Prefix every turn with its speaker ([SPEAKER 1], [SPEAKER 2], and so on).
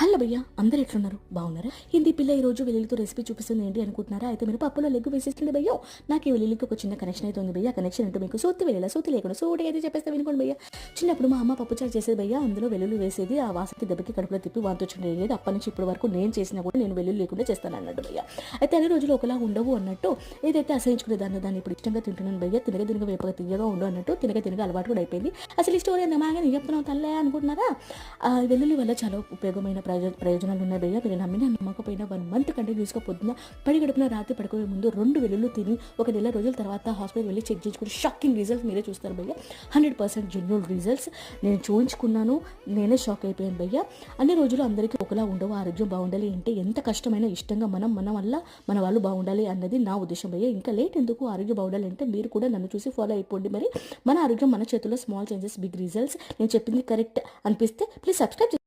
[SPEAKER 1] Hello భయ్య అందరు ఎట్లున్నారు? బాగున్నారా? హిందీ పిల్ల ఈ రోజు వెల్లుల్లితో రెసిపీ చూపిస్తుంది ఏంటి అనుకుంటున్నారా? అయితే మీరు పప్పులో లెగ్ వేసేస్తుంది భయ్య. నాకు ఈ వెల్లుల్లికి ఒక చిన్న కనెక్షన్ అయితే ఉంది భయ్య. కనెక్షన్ అంటే మీకు సోతి వెళ్ళాలి సోతి లేకుండా సోటి అయితే చెప్పేస్తే వినుకోండి భయ్య. చిన్నప్పుడు మా అమ్మ పప్పు చారు చేసేది భయ్య. అందులో వెల్లుల్లి వేసేది ఆ వాసనకి దెబ్బకి కడుపులో తిప్పి వాంతొచ్చుండేది అప్పటి నుంచి ఇప్పటి వరకు నేను చేసినా కూడా నేను వెల్లుల్లి లేకుండా చేస్తాను అన్నట్టు భయ్య. అయితే అన్ని రోజులు ఒకలా ఉండవు అన్నట్టు ఏదైతే అసహించుకునే దాన్ని దాన్ని ఇప్పుడు ఇష్టంగా తింటున్నాను భయ్య తినగ తినగ వేపగా తీయగా ఉండు అన్నట్టు తినగ తినగ అలవాటు కూడా అయిపోయింది. అసలు ఈ స్టోరీ అన్నమాగా నేను చెప్తున్నావు తల్లే అనుకుంటున్నారా? ఆ వెల్లుల్లి వల్ల చాలా ఉపయోగమైన ప్రయోజ ప్రయోజనాలు ఉన్నాయి భయ్య. మీరు నమ్మినా నమ్మకపోయినా వన్ మంత్ కంటిన్యూస్గా పొద్దున పడి గడిపిన రాత్రి పడుకునే ముందు రెండు వెల్లుల్లి తిని ఒక నెల రోజుల తర్వాత హాస్పిటల్ వెళ్ళి చెక్ చేసుకుని షాకింగ్ రిజల్ట్స్ మీరే చూస్తారు భయ్య. Hundred percent genuine results. నేను చూయించుకున్నాను నేనే షాక్ అయిపోయాను భయ్య. అన్ని రోజులు అందరికీ ఒకలా ఉండవు ఆరోగ్యం బాగుండాలి అంటే ఎంత కష్టమైనా ఇష్టంగా మనం మన వల్ల మన వాళ్ళు బాగుండాలి అన్నది నా ఉద్దేశం భయ్య. ఇంకా లేట్ ఎందుకు ఆరోగ్యం బాగుండాలి అంటే మీరు కూడా నన్ను చూసి ఫాలో అయిపోండి మరి. మన ఆరోగ్యం మన చేతుల్లో స్మాల్ చేంజెస్ బిగ్ రిజల్ట్స్ నేను చెప్పింది కరెక్ట్ అనిపిస్తే ప్లీజ్ సబ్స్క్రైబ్